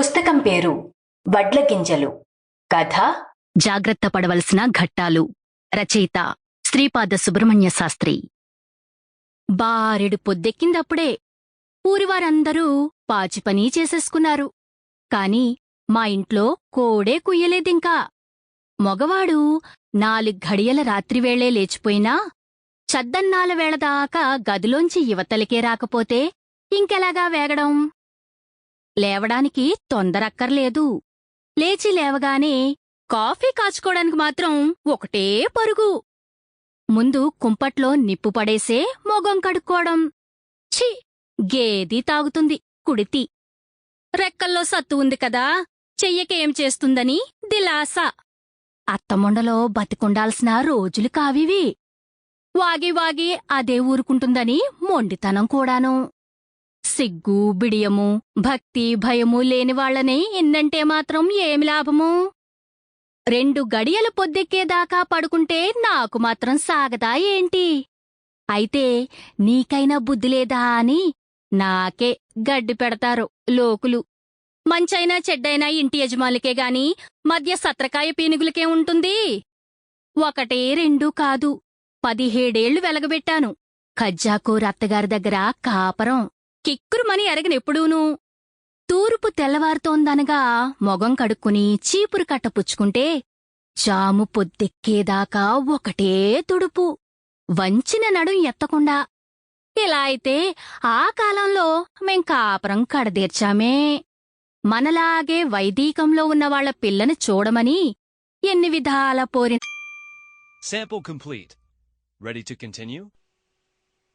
పుస్తకం పేరు వడ్ల గింజలు కథ జాగ్రత్త పడవలసిన ఘట్టాలు. రచయిత శ్రీపాద సుబ్రహ్మణ్య శాస్త్రి. బారెడు పొద్దెక్కిందప్పుడే ఊరివారందరూ పాచిపనీ చేసేసుకున్నారు. కాని మా ఇంట్లో కోడే కుయ్యలేదింకా. మగవాడు నాలుగు ఘడియల రాత్రివేళే లేచిపోయినా చద్దన్నాల వేళదాకా గదిలోంచి యువతలకే రాకపోతే ఇంకెలాగా వేగడం? లేవడానికి తొందరక్కర్లేదు. లేచి లేవగానే కాఫీ కాచుకోవడానికి మాత్రం ఒకటే పరుగు. ముందు కుంపట్లో నిప్పు పడేసే మొగం కడుక్కోవడం. ఛీ! గేది తాగుతుంది కుడితి. రెక్కల్లో సత్తు ఉంది కదా చెయ్యకేం చేస్తుందని దిలాస. అత్తముండలో బతికుండాల్సిన రోజులు కావివి. వాగి వాగి అదే ఊరుకుంటుందని మొండితనం కూడాను. సిగ్గు బిడియము భక్తి భయము లేని వాళ్ళని ఎన్నంటే మాత్రం ఏమి లాభము? రెండు గడియలు పొద్దెక్కేదాకా పడుకుంటే నాకు మాత్రం సాగదా ఏంటి? అయితే నీకైనా బుద్ధి లేదా అని నాకే గడ్డి పెడతారు లోకులు. మంచైనా చెడ్డైనా ఇంటి యజమానులకే గాని మధ్య సత్రకాయ పీనుగులకే ఉంటుంది. ఒకటే రెండు కాదు పదిహేడేళ్ళు వెలగబెట్టాను. ఖజ్జాకూర్ అత్తగారి దగ్గర కాపరం. కిక్కురుమని ఎరగనెప్పుడూనూ తూర్పు తెల్లవారుతోందనగా మొగం కడుక్కుని చీపురు కట్ట పుచ్చుకుంటే జాము పొద్దెక్కేదాకా ఒకటే తుడుపు వంచిన నడుం ఎత్తకుండా ఇలా అయితే ఆ కాలంలో మేం కాపురం కడదీర్చామే మనలాగే వైదీకంలో ఉన్నవాళ్ళ పిల్లని చూడమని ఎన్ని విధాల పోరి Sample complete. Ready to continue?